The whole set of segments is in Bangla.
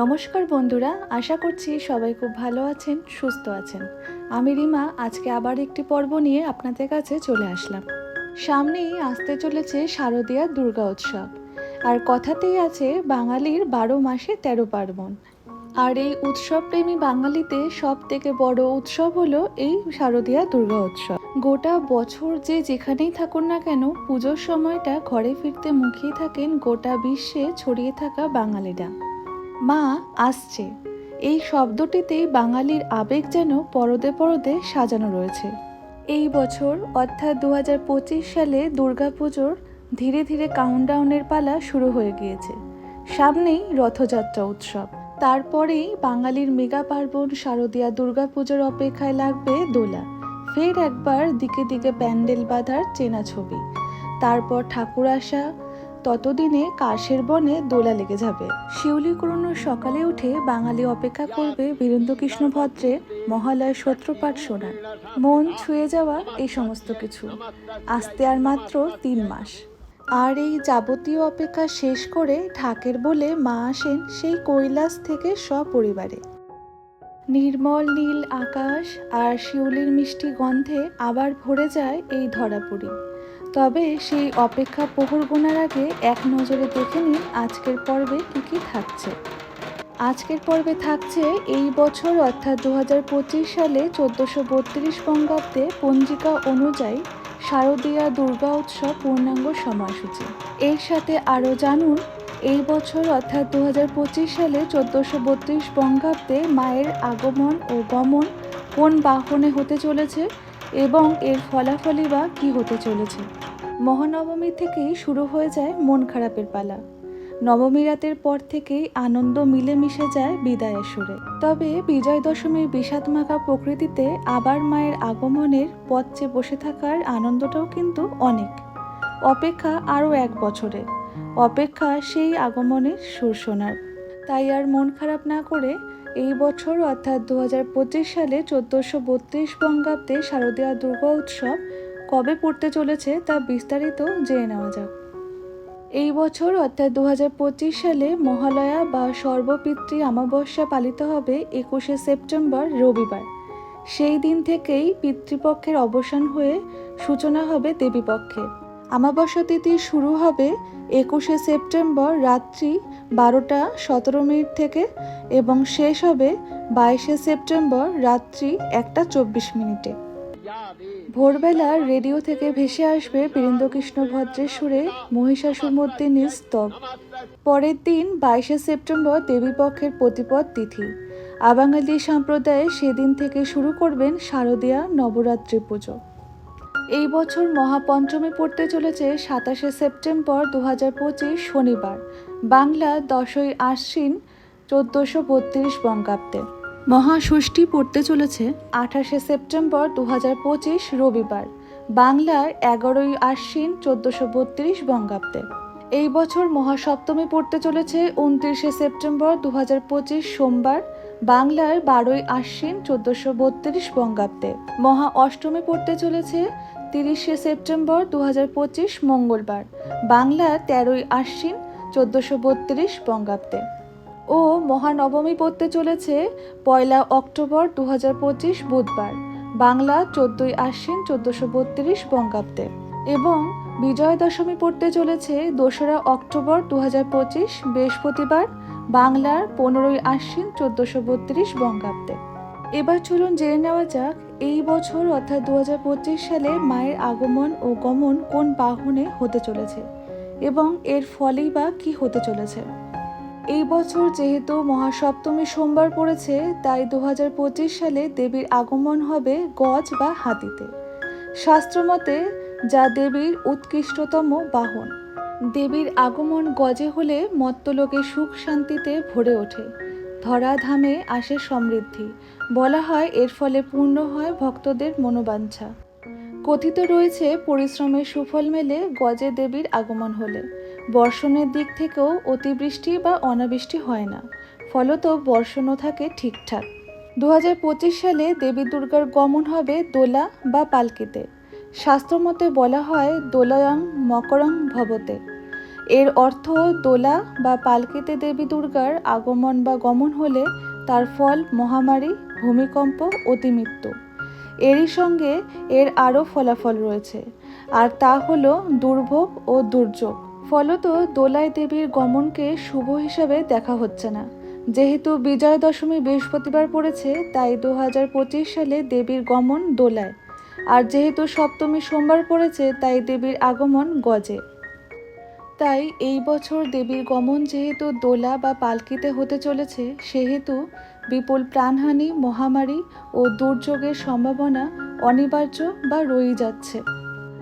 নমস্কার বন্ধুরা, আশা করছি সবাই খুব ভালো আছেন, সুস্থ আছেন। আমি রিমা, আজকে আবার একটি পর্ব নিয়ে আপনাদের কাছে চলে আসলাম। সামনেই আসতে চলেছে শারদীয়া দুর্গা উৎসব, আর কথাতেই আছে বাঙালির বারো মাসে তেরো পার্বণ। আর এই উৎসবপ্রেমী বাঙালিতে সব থেকে বড় উৎসব হলো এই শারদীয়া দুর্গা উৎসব। গোটা বছর যে যেখানেই থাকুন না কেন, পুজোর সময়টা ঘরে ফিরতে মুখিয়ে থাকেন গোটা বিশ্বে ছড়িয়ে থাকা বাঙালিরা। মা আসছে। এই শব্দটিতেই বাঙালির আবেগ যেন পরদে পরদে সাজানো রয়েছে। এই বছর, অর্থাৎ দু হাজার পঁচিশ সালে দুর্গাপুজোর ধীরে ধীরে কাউন্টডাউনের পালা শুরু হয়ে গিয়েছে। সামনেই রথযাত্রা উৎসব। তারপরেই বাঙালির মেগা পার্বণ, শারদীয়া দুর্গাপুজোর অপেক্ষায় লাগবে দোলা। ফের একবার দিকে দিকে প্যান্ডেল বাঁধার চেনা ছবি। তারপর ঠাকুর আসা ততদিনে কাশের বনে দোলা লেগে যাবে। শিউলি কুড়োনোর সকালে উঠে বাঙালি অপেক্ষা করবে বীরেন্দ্রকৃষ্ণ ভদ্রের মহালয় সত্রপাঠ শোনার। মন ছুঁয়ে যাওয়া এই সমস্ত কিছু। আসতে আর মাত্র তিন মাস। আর এই যাবতীয় অপেক্ষা শেষ করে ঢাকের বলে মা আসেন সেই কৈলাস থেকে সপরিবারে। নির্মল নীল আকাশ আর শিউলির মিষ্টি গন্ধে আবার ভরে যায় এই ধরাপুরি। তবে সেই অপেক্ষা প্রহর গোনার আগে এক নজরে দেখে নিন আজকের পর্বে কী কী থাকছে। আজকের পর্বে থাকছে এই বছর অর্থাৎ দু হাজার পঁচিশ সালে চোদ্দোশো বত্রিশ বঙ্গাব্দে পঞ্জিকা অনুযায়ী শারদীয়া দুর্গা উৎসব পূর্ণাঙ্গ সময়সূচি। এর সাথে আরও জানুন, এই বছর অর্থাৎ দু হাজার পঁচিশ সালে চোদ্দোশো বত্রিশ বঙ্গাব্দে মায়ের আগমন ও গমন কোন বাহনে হতে চলেছে এবং এর ফলাফলই বা কী হতে চলেছে। মহানবমী থেকেই শুরু হয়ে যায় মন খারাপের পালা। নবমী রাতের পর থেকেই আনন্দ মিলেমিশে যায় বিদায়ের সুরে তবে বিজয় দশমীর বিষাদমাখা প্রকৃতিতে আবার মায়ের আগমনের পথে বসে থাকার আনন্দটাও কিন্তু অনেক। অপেক্ষা আরও এক বছরে। অপেক্ষা সেই আগমনের সুর শোনার। তাই আর মন খারাপ না করে এই বছর অর্থাৎ দু হাজার পঁচিশ সালে চোদ্দোশো বত্রিশ বঙ্গাব্দে শারদীয়া দুর্গা উৎসব কবে পড়তে চলেছে তা বিস্তারিত জেনে নেওয়া যাক। এই বছর অর্থাৎ দু হাজার পঁচিশ সালে মহালয়া বা সর্বপিতৃ অমাবস্যা পালিত হবে একুশে সেপ্টেম্বর রবিবার। সেই দিন থেকেই পিতৃপক্ষের অবসান হয়ে সূচনা হবে দেবীপক্ষের। আমাবস্যা তিথি শুরু হবে একুশে সেপ্টেম্বর রাত্রি বারোটা সতেরো মিনিট থেকে এবং শেষ হবে বাইশে সেপ্টেম্বর রাত্রি একটা চব্বিশ মিনিটে। ভোরবেলা রেডিও থেকে ভেসে আসবে বীরেন্দ্রকৃষ্ণ ভদ্রের সুরে মহিষাসুর মর্দিনীর স্তব পরের দিন বাইশে সেপ্টেম্বর দেবীপক্ষের প্রতিপদ তিথি। আবাঙালি সম্প্রদায়ে সেদিন থেকে শুরু করবেন শারদীয়া নবরাত্রি পুজো। এই বছর মহাপঞ্চমী পড়তে চলেছে সাতাশে সেপ্টেম্বর দু শনিবার। বাংলা দশই আশ্বিন চোদ্দোশো বত্রিশ বঙ্গাব্দে। মহাষষ্ঠী পড়তে চলেছে আঠাশে সেপ্টেম্বর দু রবিবার, বাংলার এগারোই আশ্বিন চোদ্দোশো বত্রিশ বঙ্গাব্দে। এই বছর মহাসপ্তমী পড়তে চলেছে উনত্রিশে সেপ্টেম্বর দু সোমবার, বাংলার বারোই আশ্বিন চোদ্দোশো বত্রিশ বঙ্গাব্দে। মহা অষ্টমী পড়তে চলেছে তিরিশে সেপ্টেম্বর দু মঙ্গলবার, বাংলার তেরোই আশ্বিন চোদ্দোশো বত্রিশ বঙ্গাব্দে। ও মহানবমী পড়তে চলেছে পয়লা অক্টোবর দু বুধবার। বাংলা চোদ্দই আশ্বিন চোদ্দোশো বত্রিশ বঙ্গাব্দে। এবং বিজয় দশমী পড়তে চলেছে দোসরা অক্টোবর দু বৃহস্পতিবার, বাংলার পনেরোই আশ্বিন চোদ্দোশো বত্রিশ বঙ্গাব্দে। এবার চলুন জেনে নেওয়া যাক, এই বছর অর্থাৎ দুহাজার পঁচিশ সালে মায়ের আগমন ও গমন কোন বাহনে হতে চলেছে এবং এর ফলেই বা কি হতে চলেছে। এই বছর যেহেতু মহাসপ্তমী সোমবার পড়েছে, তাই দু হাজার পঁচিশ সালে দেবীর আগমন হবে গজ বা হাতিতে। শাস্ত্রমতে যা দেবীর উৎকৃষ্টতম বাহন। দেবীর আগমন গজে হলে মত্তলোকে সুখ শান্তিতে ভরে ওঠে। ধরাধামে আসে সমৃদ্ধি। বলা হয় এর ফলে পূর্ণ হয় ভক্তদের মনোবাঞ্ছা। কথিত রয়েছে, পরিশ্রমের সুফল মেলে গজে দেবীর আগমন হলে। বর্ষণের দিক থেকেও অতিবৃষ্টি বা অনাবৃষ্টি হয় না। ফলত বর্ষণও থাকে ঠিকঠাক। দু হাজার পঁচিশ সালে দেবী দুর্গার গমন হবে দোলা বা পালকিতে। শাস্ত্রমতে বলা হয়, দোলয়ং মকরং ভবতে। এর অর্থ দোলা বা পালকিতে দেবী দুর্গার আগমন বা গমন হলে তার ফল মহামারী, ভূমিকম্প, অতিমৃত্যু। এরই সঙ্গে এর আরও ফলাফল রয়েছে। আর তা হলো দুর্ভোগ ও দুর্যোগ। ফলত দোলায় দেবীর গমনকে শুভ হিসাবে দেখা হচ্ছে না। যেহেতু বিজয়া দশমী বৃহস্পতিবার পড়েছে, তাই দু হাজার পঁচিশ সালে দেবীর গমন দোলায়। আর যেহেতু সপ্তমী সোমবার পড়েছে, তাই দেবীর আগমন গজে। তাই এই বছর দেবীর গমন যেহেতু দোলা বা পালকিতে হতে চলেছে, সেহেতু বিপুল প্রাণহানি, মহামারী ও দুর্যোগের সম্ভাবনা অনিবার্য বা রয়ে যাচ্ছে।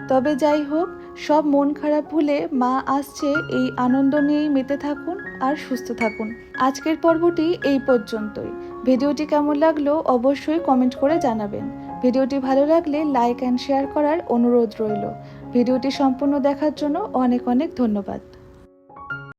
তবে যাই হোক সব মন খারাপ ভুলে মা আসছে, এই আনন্দ নিয়েই মেতে থাকুন আর সুস্থ থাকুন। আজকের পর্বটি এই পর্যন্তই। ভিডিওটি কেমন লাগল অবশ্যই কমেন্ট করে জানাবেন। ভিডিওটি ভালো লাগলে লাইক অ্যান্ড শেয়ার করার অনুরোধ রইল। ভিডিওটি সম্পূর্ণ দেখার জন্য অনেক অনেক ধন্যবাদ।